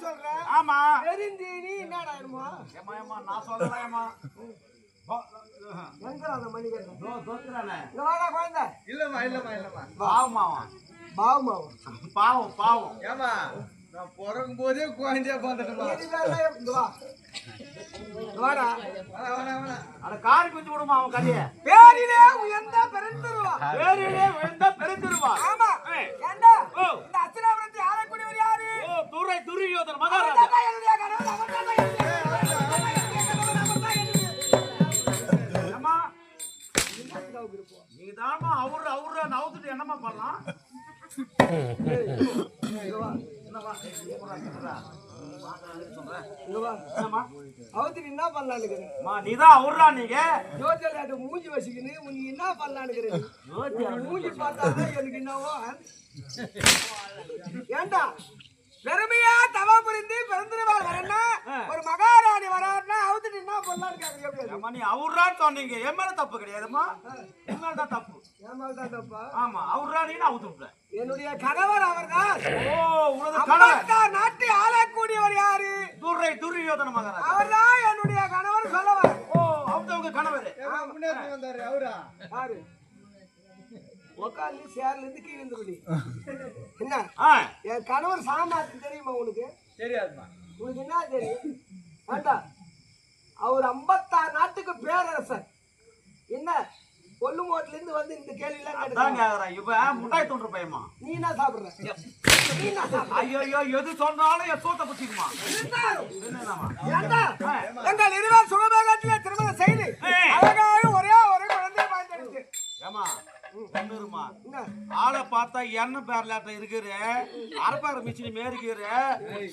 சொல்றேன் ஆமா. பெருந்தீனி என்னடா என்னமோ? ஏமா ஏமா நான் சொல்றேன் ஏமா இல்லம்மா இல்லம்மா இல்லம்மா. பாவமாவா? பாவமாவும் பாவம் பாவம். ஏமா நான் பிறக்கும் போதே குழந்தையா கதைய பேரிலே உயர்ந்த பெருந்துருவா. பேரிலே விழுந்தா பெருந்திருவா. ஆமா. ஏண்டா. இந்த ஆளக்கூடியவர் யாரு ஓ துரை துரியோதன் மகாராஜா. நீங்க தானமா அவரு அவரு நவுத்துட்டு என்னமா பண்ணலாம்? என்ன பண்ணலான்னு மூஞ்சி வச்சுக்கின்னு நீ என்ன பண்ணலான்னு மூஞ்சி பார்த்தாதான் எனக்கு என்னவோ ஏண்டா? பெருமையா தவா புரிந்து பிறந்திருவார் வரேன்னா ஒரு மகாராணி வராருன்னா அவுத்துட்டு என்ன ஏம்மா, நீ அவர்ரான்னு சொன்னீங்க. என் மேல தப்பு கிடையாதும்மா. என் மேல தான் தப்பு. ஏமாதான் தப்பா? ஆமா அவர்ரா நீன்னு அவுத்து என்னுடைய கணவர் அவர்தான். ஓ உனது அம்பத்தார் நாட்டை ஆளக்கூடியவர் யாரு? துரை துரியோதன மகாராஜா. அவர்தான் என்னுடைய கணவர் சொல்லவர் ஓ அவங்க கணவர். ஏமா முன்னேறி வந்தாரு அவரா? யாரு? உட்காந்து சேர்ல இருந்து கீழே இருந்தபடி என்ன? என் கணவர் சாமாத்து தெரியுமா உனக்கு? தெரியாதுமா. உனக்கு என்ன தெரியும்? வேண்டா. அவர் ஐம்பத்தாறு நாட்டுக்கு பேரரசர். என்ன? கொல்லுமோட்ல இருந்து வந்து இந்த கேள்வி எல்லாம் அதான் கேட்டுக்கிறாங்க. கேக்குறேன் இப்ப முட்டாய் தோன்ற பையமா நீ என்ன சாப்பிடுற? நீ என்ன சாப்பிடுற? ஐயோ எது சொன்னாலும் என் சூத்த ஏண்டா, எங்கள் இருவர் சுகபோகத்திலே திருமணம் செய்து. அழகாக ஒரே ஒரு குழந்தையை வாழ்ந்தெடுத்து. ஏமா ஒண்ணுருமா என்ன ஆளை பார்த்தா என்ன பேர்லாட்டம் இருக்கிற அரப்பாறு மிச்சினி மேரிக்கிற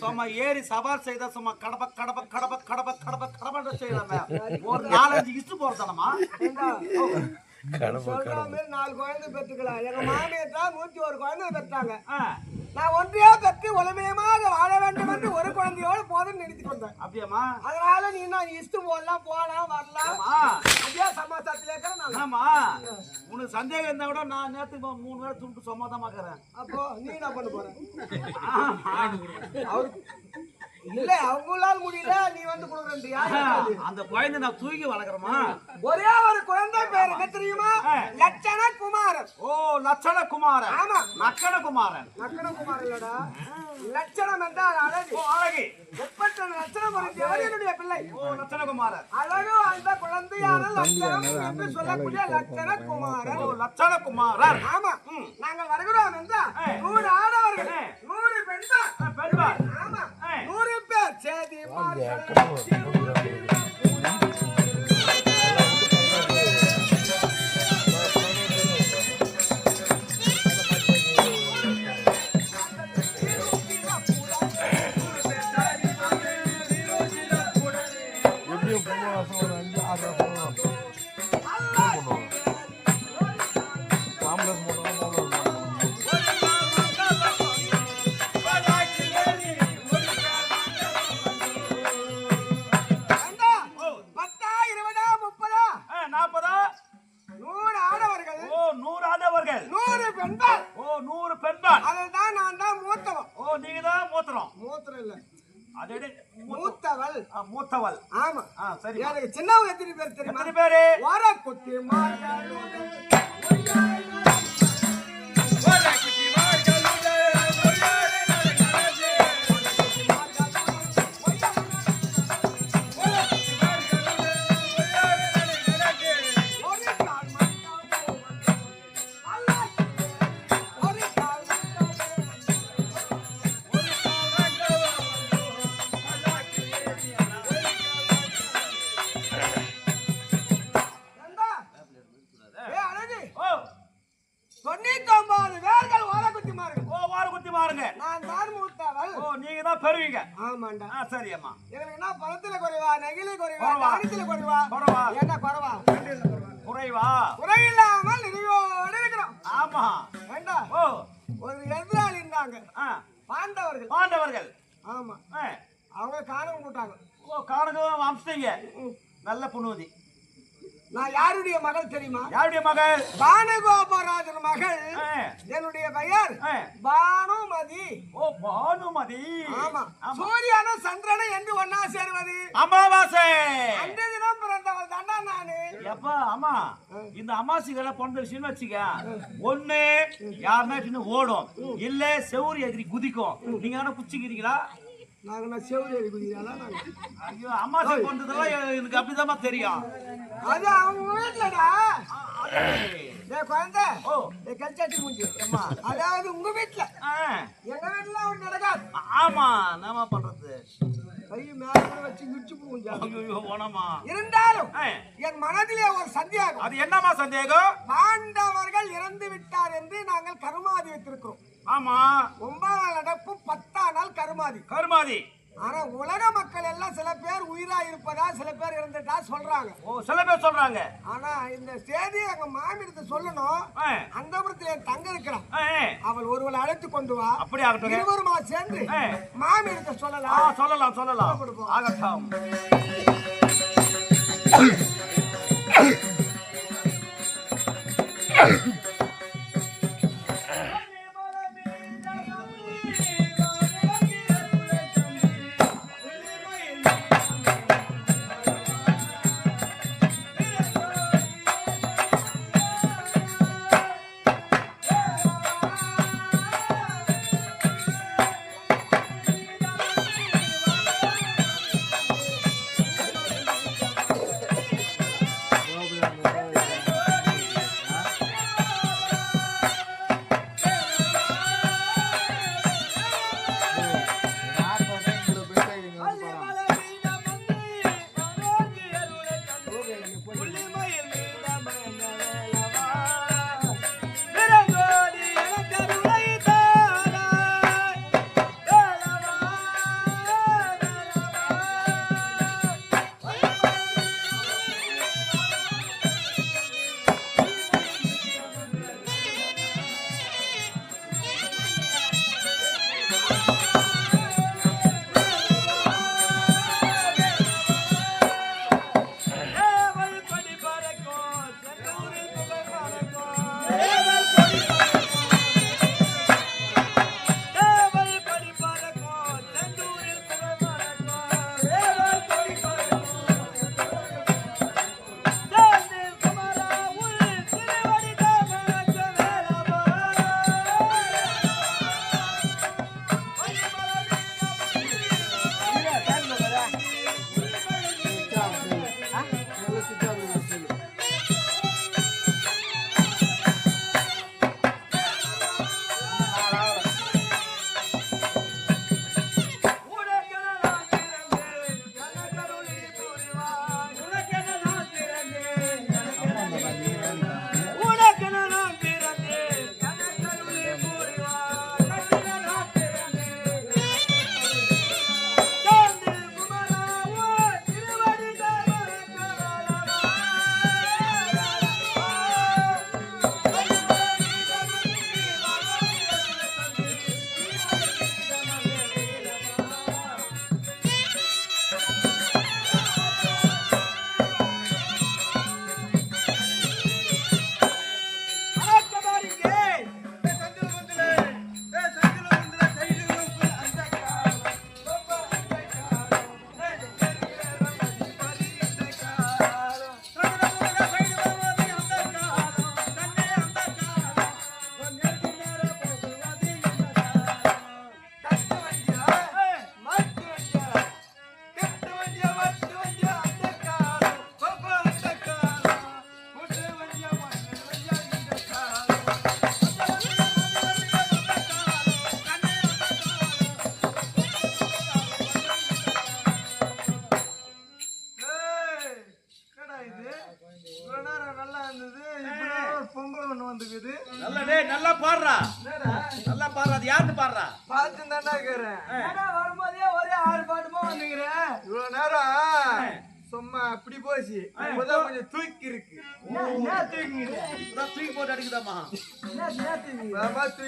சும்மா ஏறி சவால் செய்தா சும்மா கடப்ப கடப்ப கடப்ப கடப்ப கடப்ப கடப்ப செய்யறாங்க ஒரு நாலஞ்சு இஷ்டு போறதானமா மாதிரி நாலு குழந்தை பெற்றுக்கலாம் எங்க மாமியார் தான் நூத்தி ஒரு குழந்தை பெற்றாங்க நான் ஒன்றையா பெற்று ஒளிமயமாக வாழ வேண்டும் என்று ஒரு குழந்தையோடு போதும் நினைத்து கொண்டேன். அப்படியாமா அதனால நீ நான் இஷ்டு போடலாம் போலாம் வரலாம்? ஆமா. அப்படியே சமாசாரத்துல இருக்கிற நான் ஆமா. உனக்கு சந்தேகம் இருந்தா கூட நான் நேத்து மூணு வேளை துண்டு சமாதமாக்குறேன் அப்போ நீ என்ன பண்ண போற? அவரு இல்ல அவங்களால முடியல நீ வந்து கொடுக்குறியா அந்த குழந்தை நான் தூக்கி வளர்க்குறேமா? ஒரே ஒரு குழந்தை பேர் என்ன தெரியுமா? லட்சண குமாரன் ஓ லட்சண குமாரன் ஆமா. லட்சண குமாரன் லட்சண குமாரன் இல்லடா. லட்சணம் என்றால் அழகு. ஓ அழகி. முப்பத்தி லட்சணம் பொருத்தியவர் என்னுடைய பிள்ளை. ஓ லட்சண குமாரன் அழகு அந்த குழந்தையான லட்சணம் என்று சொல்லக்கூடிய லட்சண குமாரன் ஓ லட்சண குமாரன் ஆமா நாங்கள் வருகிறோம் என்றால் நூறு ஆடவர்கள். நூறு பெண்கள். பெண்பார் ஆமா. நூறு பேர் சேதி எப்படியும் ஒரு அஞ்சு ஆறு. ஆ. பானுமதி. ஓ பானுமதி. ஆமா. சூரியனும் சந்திரனும் என்று ஒன்னா சேருவது? அமாவாசை. அந்த தினம் பிறந்தவள் தாண்டா நானு? எப்பா அம்மா இந்த அமாவாசைகளை பிறந்த விஷயம் வச்சுக்க ஒண்ணு யாருன்னா ஓடும். இல்ல செவுரு எதிரி குதிக்கும். நீங்க என்ன குச்சிக்கிறீங்களா? நாங்க நான் குதிக்கிறாளா நாங்க. ஐயோ அமாவாசை பிறந்ததெல்லாம் எனக்கு அப்படிதான் தெரியும். அது அவங்க வீட்டுலடா டேய் குழந்தை. ஓ. டேய் கல்ச்சாட்டி மூஞ்சி. அம்மா அதாவது உங்க வீட்டுல எங்க வீட்டுல ஒண்ணு நடக்காது. ஆமா என்னம்மா பண்றது? கை மேல வச்சு ஐயோ ஓனமா இருந்தாலும் என் மனதிலே ஒரு சந்தேகம். அது என்னம்மா சந்தேகம்? பாண்டவர்கள் இறந்து விட்டார் என்று நாங்கள் கருமாதி வைத்திருக்கிறோம். ஆமா. ஒன்பதாம் நாள் நடப்பு பத்தாம் நாள் கருமாதி. கருமாதி. ஆனா உலக மக்கள் எல்லாம் சில பேர் உயிரா இருப்பதா சில பேர் இறந்துட்டா சொல்றாங்க. ஓ சில பேர் சொல்றாங்க. ஆனா இந்த செய்தி எங்க மாமியத்தை சொல்லணும். அந்த புறத்துல என் தங்க இருக்கிறான். அவள் ஒருவளை அழைத்து கொண்டு வா. அப்படி ஆகட்டும் இருவருமா சேர்ந்து. ஆ, சொல்லலாம். சொல்லலாம் சொல்லலாம். ஆகட்டும். பொம்பளை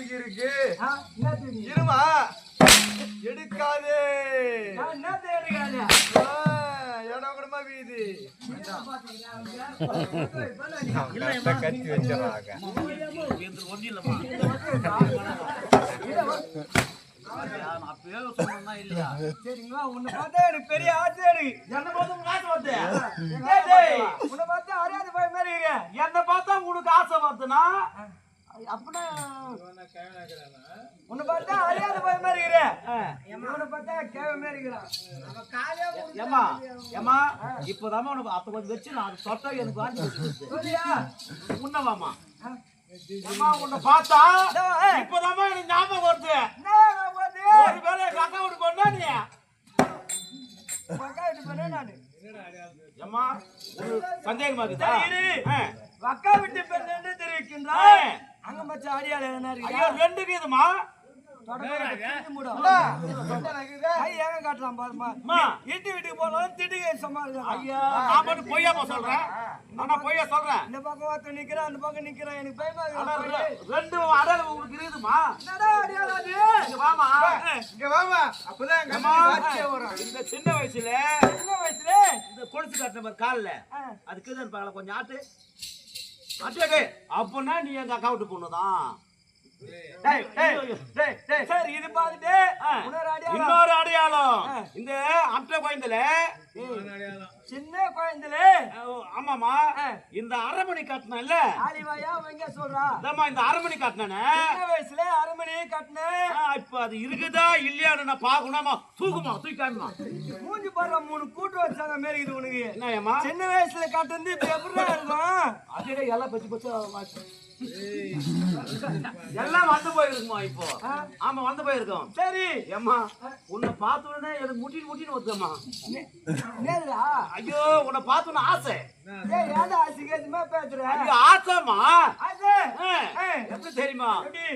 தூக்கி இருக்கு இருமா? எடுக்காதே. இடம் கூடமா வீதி. கட்டி வச்சிடறாங்க. சரிங்களா? உன்னை பார்த்தா எனக்கு பெரிய ஆச்சரி என்ன பார்த்தா உனக்கு ஆசை டேய், உன்னை பார்த்தா அறியாத போய் மாதிரி என்ன பார்த்தா உனக்கு ஆசை அப்படின்னா உன்னை பார்த்தா அறியாத போய் மாதிரி இருக்கு உன்னை பார்த்தா கேவ மாதிரி இருக்கிறான். ஏமா ஏமா இப்போதாம்மா உனக்கு அப்ப கொஞ்சம் வச்சு நான் தொட்டா எனக்கு வாங்கி உன்னவாமா ஏமா உன்னை பார்த்தா ஏய். இப்போதாம்மா எனக்கு ஞாபகம் வருது. ஒரு வேளை எங்க அக்கா வீட்டு நீ? பக்கா விட்டு போனேன் நானு. ஏமா ஒரு சந்தேகமா இருக்குதா. அக்கா விட்டு பெண் என்று தெரிவிக்கின்றாய் ஏய். அங்க மச்ச அடியாள் என்ன ஐயோ இருக்கு ரெண்டு இருக்குதுமா. வீட்டு வீட்டுக்கு போனாலும் திட்டுக சமாளிக்கிறான் ஐயா நான் மட்டும் பொய்யாமா சொல்றேன். ஆனா பொய்யா சொல்றேன். இந்த பக்கம் ஒருத்தன் நிக்கிறான் அந்த பக்கம் நிக்கிறான். எனக்கு பயமா ரெண்டு அடல் உங்களுக்கு இருக்குதுமா என்னடா அடியாள் அது? இங்க வாமா இங்க வாமா அப்பதான் எங்க ஏம்மா, அம்மா வாட்சியே வரும். இந்த சின்ன வயசுல சின்ன வயசுல? இந்த கொலுசு கட்டின மாதிரி காலில். அதுக்கு தான் பார்க்கல கொஞ்சம் ஆட்டு. அப்படின்னா நீ எங்க அக்கௌண்ட் பொண்ணுதான் சரி இது பார்த்துட்டு. இன்னொரு அடியாளம். இந்த அட்டை குழந்தைல சின்ன குழந்தைல ஆமாமா. இந்த அரமணி கட்டினல ஆலிவாயா எங்க சொல்றா? இதாம்மா இந்த அரமணி கட்டினே வயசுல அரமணி கட்டினேன் இப்ப அது இருக்குதா இல்லையான்னு நான் பாக்கணுமா தூக்குமா தூக்காமமா மூஞ்சி பாடுற மூணு கூட்டு வச்சாங்க மாரி இது உனக்கு. என்னம்மா சின்ன வயசுல கட்டிருந்து இப்ப எப்படிடா இருக்கும் எல்லாம் பச்சு பச்சு எல்லாம் வந்து போயிருக்குமா இப்போ? ஆமா வந்து போயிருக்கோம். சரி. ஏம்மா உன்னை பார்த்த உடனே எனக்கு முட்டின்னு முட்டின்னு வருதும்மா நேருடா. ஐயோ உன்னை பார்த்த உடனே ஆசை. ஏய் ஏன்டா அசிங்கமா பேசுற? ஐயோ ஆசைம்மா. அது ஆ, ஆ. எப்படி தெரியுமா? ஆடி.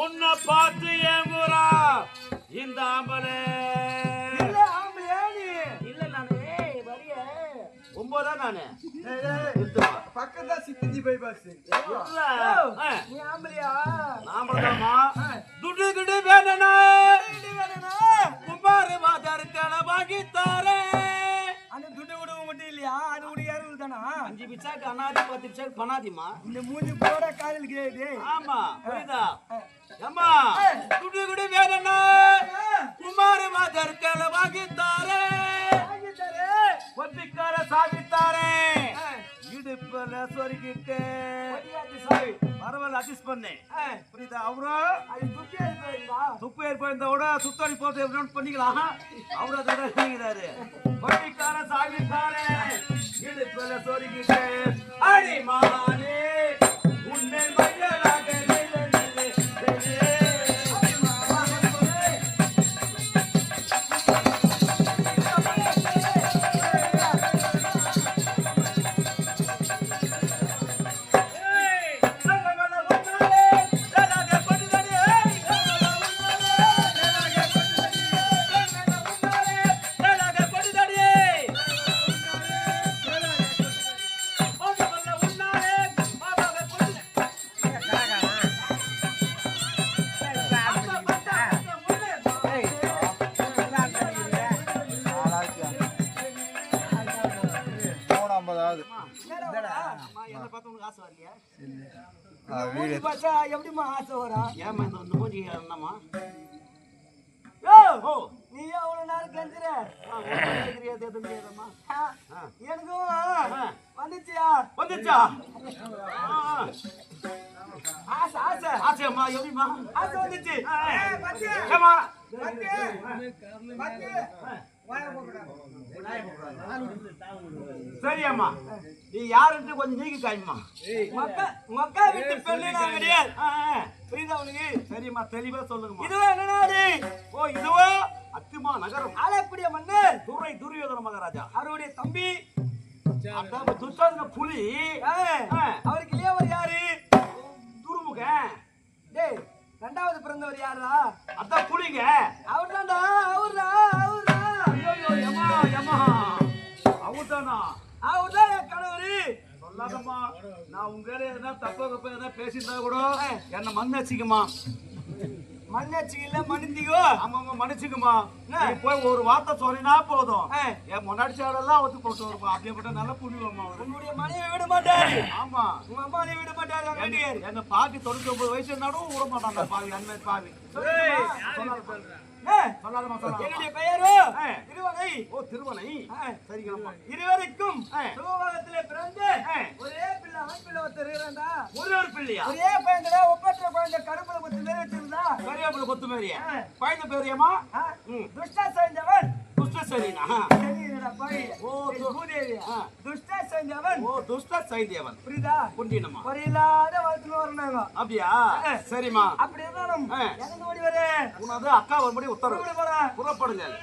உன்னை பார்த்து ஏங்குறா இந்த ஆம்பளை இல்ல ஆம்பளையா நீ இல்ல நானு ஏய், வரிய ஒன்பதா நானு. பக்கத்துல சித்திஜி பைபாஸ் இல்ல. ஆ, நீ ஆம்பளையா? நாமதாம்மா. துட்டு கிட்டு வேணும்னா. குமாரு வாதருக்கான வாங்கி தாரேன் அந்த துட்டு விடுவ மட்டும் இல்லையா? அது விட யாரும் தானா? அஞ்சு பிச்சாக்கு அனாதி பத்து பிச்சாக்கு பனாதிமா இந்த மூஞ்சி போட காதல் கேக்குது. ஆமா புரியுதா? அம்மா துட்டு குமாரி மாதர்களை வாங்கித்தாரே ஒத்திக்கார சாதித்தாரே. இடுப்புல சொருகிட்டு. பரவாயில்ல அட்ஜஸ்ட் பண்ணேன் புரியுதா அவரும் போயிருந்தா துப்பு ஏற்படுத்த விட சுத்தடி போட்டு நோட் பண்ணிக்கலாம். அவரும் அதை செய்கிறாரு ஒத்திக்கார சாதித்தாரே. இடுப்புல சொருகிட்டு. அடி மானே உன்னை மையலாக பத்து. பத்து. வாயை போக்குடா. சரி அம்மா நீ யாருன்ட்டு கொஞ்சம் நீக்கி காய்மா மக்கா மக்கா விட்டு பெண்ணு நான் கிடையாது. புரியுதா உனக்கு சரிம்மா தெளிவா சொல்லுங்கம்மா இதுவே என்ன நாடு ஓ இதுவோ அத்திமா நகரம் ஆளக்கூடிய மன்னர் துரை துரியோதன மகாராஜா அவருடைய தம்பி அதான் துச்சாதன புலி. அவருக்கு இளையவர் யாரு துருமுக டேய் ரெண்டாவது பிறந்தவர் யாரா அதான் புலிங்க. அவர் தான்டா அவர்தா அவர்தா ஐயோ யமா யமா அவதானா அவர் தான் என் கணவரு. சொல்லாதம்மா. நான் உங்க எதனா தப்பா தப்பா எதனா பேசியிருந்தா கூட என்ன மண்ணச்சிக்கம்மா மண்ணச்சு இல்ல மணிந்திகோ ஆமா நீ போய் ஒரு வார்த்தை சொன்னா போதும். என் முன்னாடி சேடெல்லாம் ஒத்து போட்டு வருமா? அப்படியே நல்ல புண்ணியமா உன்னுடைய மனைவி விட மாட்டாரு. ஆமா. உங்க அம்மாவை விட மாட்டாரு. எங்க பாட்டி தொண்ணூத்தி ஒன்பது வயசு இருந்தாலும் விட மாட்டாங்க பாவி அந்த பாவி சொல்லாத என்னுடைய பெயரோ ஆ. திருவகை ஓ திருவனை ஆ. சரிங்கம்மா இருவருக்கும் ஆ. சுகவாகத்திலே பிறந்து. ஒரே பிள்ளை ஆண் பிள்ளை ஒருத்தர் இருக்கிறாண்டா ஒரே ஒரு பிள்ளையா ஒரே பையன்கள ஒப்பற்ற குழந்தை கருப்புல பத்து பேர் வச்சிருந்தா கரியாப்புல கொத்து மாதிரியா ஆ. குழந்தை பேர் ஏமா ஆ, ம். துஷ்டா செஞ்சவன் துஷ்ட சரினா ஓ, ஓ து- பூதேவி ஆ. துஷ்டா செஞ்சவன் ஓ துஷ்ட சைந்தியவன் புரியுதா புரிஞ்சினமா குறையில்லாத வளர்த்துன்னு வரணுங்க அப்படியா. சரிம்மா அப்படி இருந்தாலும் ஆ. எனக்கு ஓடி வர உனது அக்கா வரும்படி உத்தரவு புறப்படுங்கள்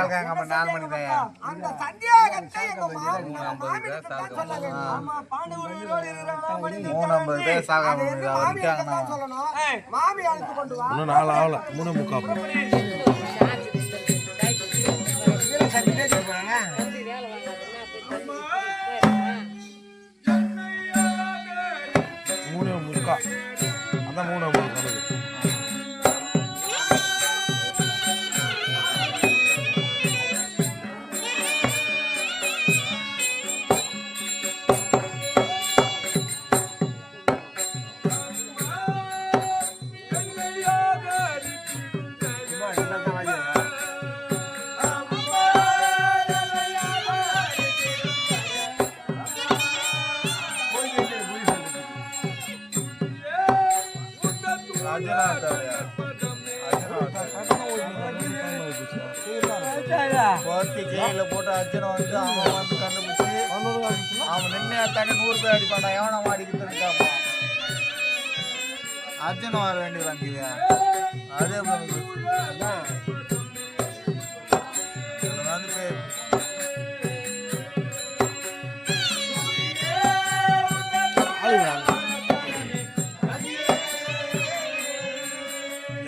அந்த சந்தேகத்தை எங்க சொல்லுங்க ஆமா பாண்டவர்களோடு இருக்கிறவங்க மனிதன் மூணம்பது பேர் சாக அதை வந்து மாமியார்ட்ட தான் சொல்லணும்? மாமி அழைத்து கொண்டு வா. இன்னும் நாலு ஆகல. மூணு முக்கால். மூணு முக்கா அதான் மூணு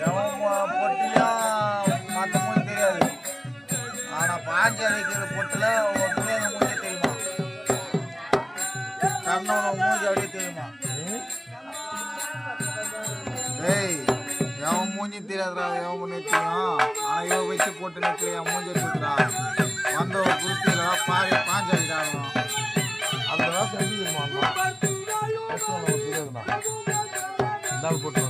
எவன் பொட்டிலையும் மற்ற மூஞ்சி தெரியாது ஆனா பாஞ்சு அடிக்கிற பொட்டுல ஒட்டுமே அந்த மூஞ்சி தெரியுமா கண்ணவன மூஞ்சி அப்படியே தெரியுமா டேய் எவன் மூஞ்சி தெரியாதுடா எவன் மூஞ்சி தெரியும் ஆனா இவன் வச்சு போட்டு நிற்கிற என் மூஞ்சி எடுத்துக்கிறா வந்த ஒரு பாஞ்சு அடிக்கிறாங்க அதெல்லாம் தெரியாதுண்ணா போட்டு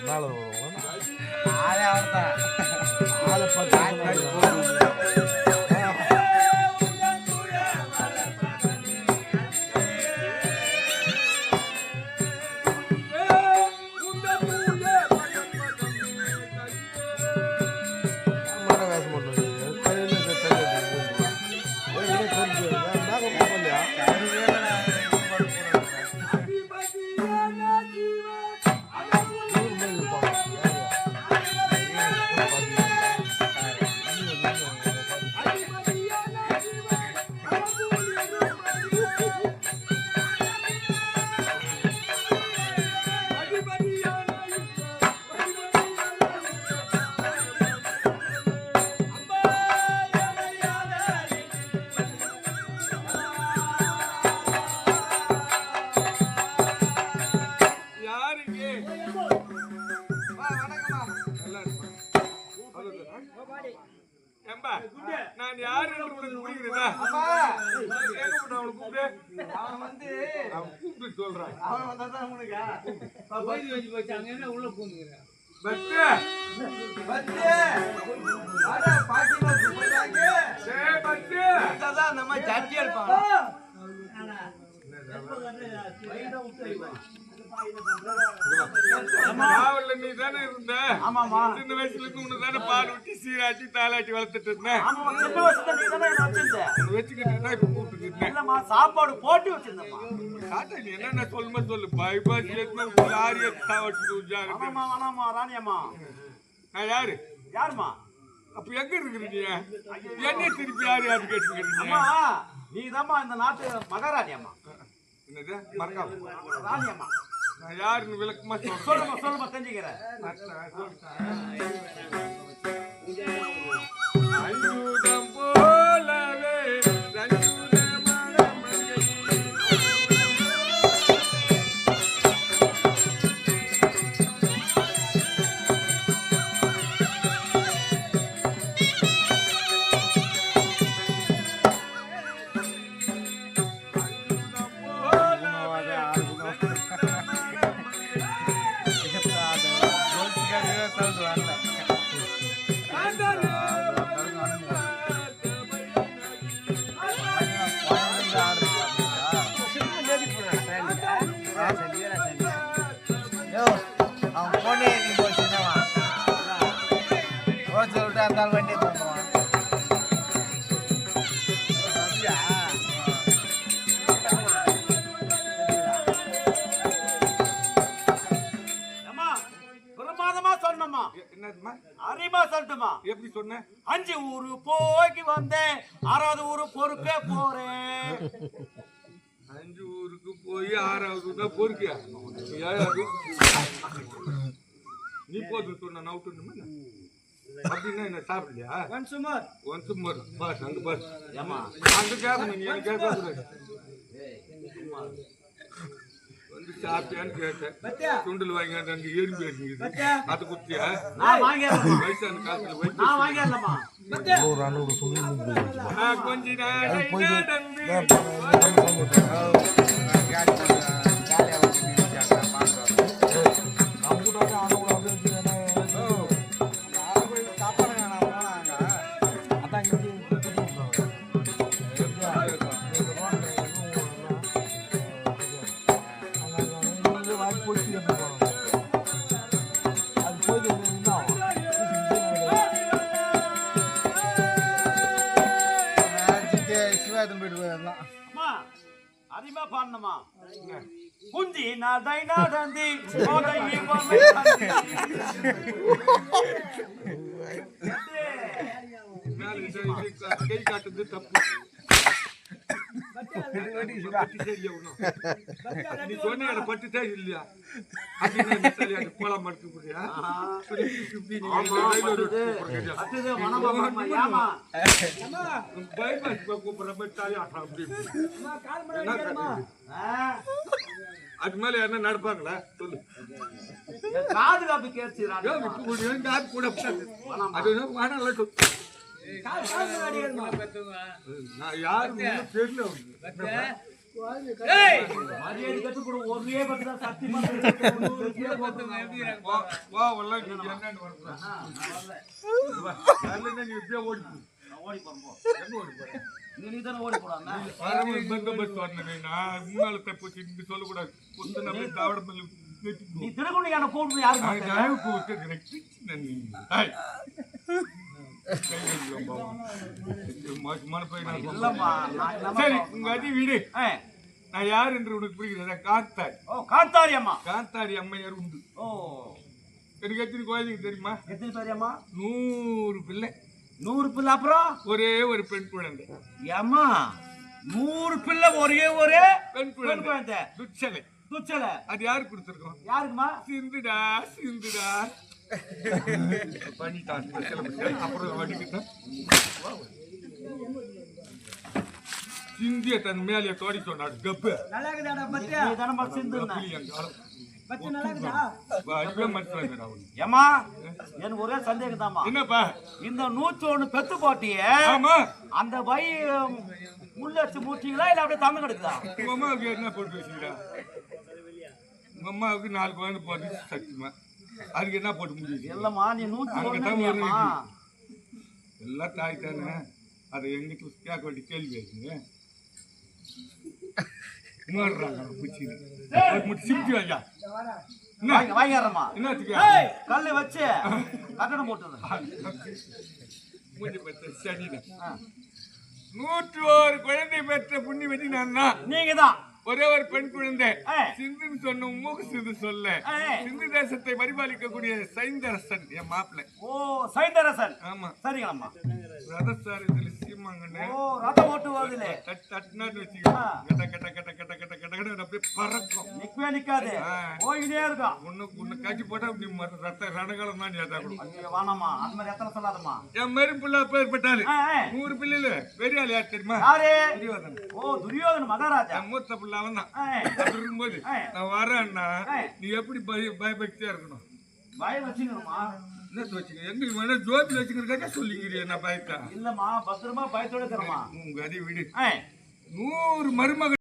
மேலே வருவாங்க ஆளே அவ்வளோதான் வந்தாதான் உனக்கு. பத்து, வந்து வாடா, பாட்டிமா கூப்பிடுறாங்க. டேய் பத்து. வந்தாதான் அந்த மாதிரி ஜட்ஜி எடுப்பாங்க காவல்ல நீ தானே இருந்த? ஆமாமா சின்ன வயசுல இருந்து உன்னை தானே பால் ஊட்டி, சீராட்டி, தாலாட்டி வளர்த்துட்டு இருந்தேன். ஆமாமா சின்ன வயசுல நீ தானே என்ன வச்சிருந்த உன்னை வச்சுக்கிட்டு தான் இப்ப கூப்பிட்டுட்டு இருந்தேன். இல்லம்மா சாப்பாடு போட்டு வச்சிருந்தம்மா. தாத்தா, நீ என்னென்ன சொல்லுமோ சொல்லு. ஏத்துனா உன் லாரியை தாவட்டு. ஆமாமா ராணியம்மா. நான் யாரு? யாருமா அப்ப எங்க இருக்கிறீங்க? என்ன திருப்பி யாரு யாரு கேட்டுக்கிறீங்க அம்மா நீ இந்த நாட்டு மகாராணி அம்மா என்னது? மறக்காம. ராணி அம்மா நான் யாருன்னு விளக்கமா சொல்றேன் சொல்லுமா சொல்லுமா தெரிஞ்சுக்கிறேன் அவன் பொண்ணே நீ போய் சொல்லிட்டு அந்த பொறுக்கியா ஏழாவது நீ போதும் சொன்ன நவுட்டு அப்படின்னா என்ன சாப்பிடலையா? ஒன் சுமார் ஒன்ஸ் மோர் பாஸ் அங்க பாஸ் ஏமா அங்க கேட்கணும் நீ எனக்கு கேட்கக்கூடாது வந்து சாப்பிட்டியான்னு கேட்டேன். சுண்டல் வாங்கிட்டு அங்க எறும்பு இருக்குது அது குத்தியா? நான் வயசான காலத்துல நான் நான் கொஞ்ச சிவாயத்தன் போயிட்டு போயிடலாம் அம்மா அதிகமா பாடணுமா குஞ்சி நடை நடந்தி கோதை இவமை தந்தி. கை காட்டுறது தப்பு அது மேல என்ன நடப்பாங்களா சொல்லு காது காப்பி இப்ப கூட. அது சொல்லு. நான் யாருன்னு தெரியல ஒரே. வா, அதுல நீ இப்படியே ஓடி போ. நான் ஓடி போறேன் போ. எங்க ஓடி போற? நீ. புத்து என்னை கூப்பிட்டு யாருக்கு மோசமான. இல்லம்மா, நான் என்னம்மா சரி பாவம்? உங்க அதி வீடு. ஏ, நான் யார் என்று உனக்கு புரிகிறதா? காத்தாடி. ஓ காத்தாரி அம்மா. காத்தாடி அம்மையார் உண்டு. ஓ. எனக்கு எத்தனை குழந்தைங்க தெரியுமா? எத்தனை பேர் அம்மா? நூறு பிள்ளை. நூறு பிள்ளை அப்புறம்? ஒரே ஒரு பெண் குழந்தை. ஏம்மா நூறு பிள்ளை ஒரே ஒரே பெண் குழந்தை. துச்சலை. துச்சல. அது யாருக்கு கொடுத்துருக்கோம்? யாருக்குமா? சிந்துடா சிந்துடா. பண்ணிட்டான். அப்புறம் வடிக்கிட்டான் சிந்திய தன் மேலே தோடி சொன்னாடு கப்பு நல்லா இருக்குதா அதுவே மனசில் அவன் ஏமா எனக்கு ஒரே சந்தேகம் தாமா என்னப்பா? இந்த நூத்தி ஒண்ணு பெத்து போட்டியே ஆமா. அந்த வை முள்ள வச்சு மூட்டிங்களா இல்ல அப்படியே தமிழ் கிடக்குதா? உங்க அம்மாவுக்கு என்ன போட்டு வச்சுக்கிறா உங்க அம்மாவுக்கு நாலு குழந்தை போட்டு சத்தியமா. அதுக்கு என்ன போட்டு முடியுது இல்லம்மா நீ நூத்தி அங்க ஒண்ணு தான் ஒரு இல்லையாம்மா? எல்லாம் தாய் தானே. அதை எங்கிட்ட கேட்க வேண்டிய கேள்வி ஆச்சுங்க மூடுறாங்க பிடிச்சி முடி சிரிச்சு ஐயா என்ன? வாங்கி வாங்கிடுறேம்மா என்னத்துக்கு? கல்லு வச்சு கட்டணம் பெற்ற சனிதான் நூற்று ஒரு குழந்தை பெற்ற புண்ணி வச்சு நான் தான் நீங்க தான் ஒரே ஒரு பெண் குழந்தை. சிந்துன்னு சொன்ன மூக்கு சிந்து சொல்ல. சிந்து தேசத்தை பரிபாலிக்கக்கூடிய சைந்தரசன் என் மாப்பிள்ளை. ஓ சைந்தரசன். ஆமா. சரிங்கம்மா ரதசாரி இதுல சீமாங்கண்ணே ஓ ரதம் வச்சுக்கோ. கட்ட கட்ட கட்ட கட்ட கட்ட கட்ட கட்ட அப்படியே பறக்கும். நிக்கவே நிக்காது. போயிட்டே இருக்கும் ஒண்ணு ஒண்ணு காய்ச்சி போட்டா நீ மத்த ரத்த ரணகாலம் தான் ஏதாக்கணும் ஐயோ, வேணாம்மா. அந்த மாதிரி எத்தனை சொல்லாதம்மா. என் மாதிரி பிள்ளை பேர்பட்டாரு ஆ, ஆ. நூறு பிள்ளைல. பெரிய ஆள் யார் தெரியுமா? யாரு. ஓ துரியோதன மகாராஜா. மூத்த பிள்ளை அவன் தான் இருக்கும்போது. நான் வரேன்னா. நீ எப்படி பய பயபக்தியா இருக்கணும்? பயம் வச்சுக்கணுமா என்ன வச்சுக்க? எங்களுக்கு வேணா ஜோதியில் வச்சுக்கிறதுக்காக சொல்லிக்கிறிய நான் பயத்தா? இல்லம்மா பத்திரமா பயத்தோட இருக்கிறோமா உங்க அதை விடு. நூறு மருமகள்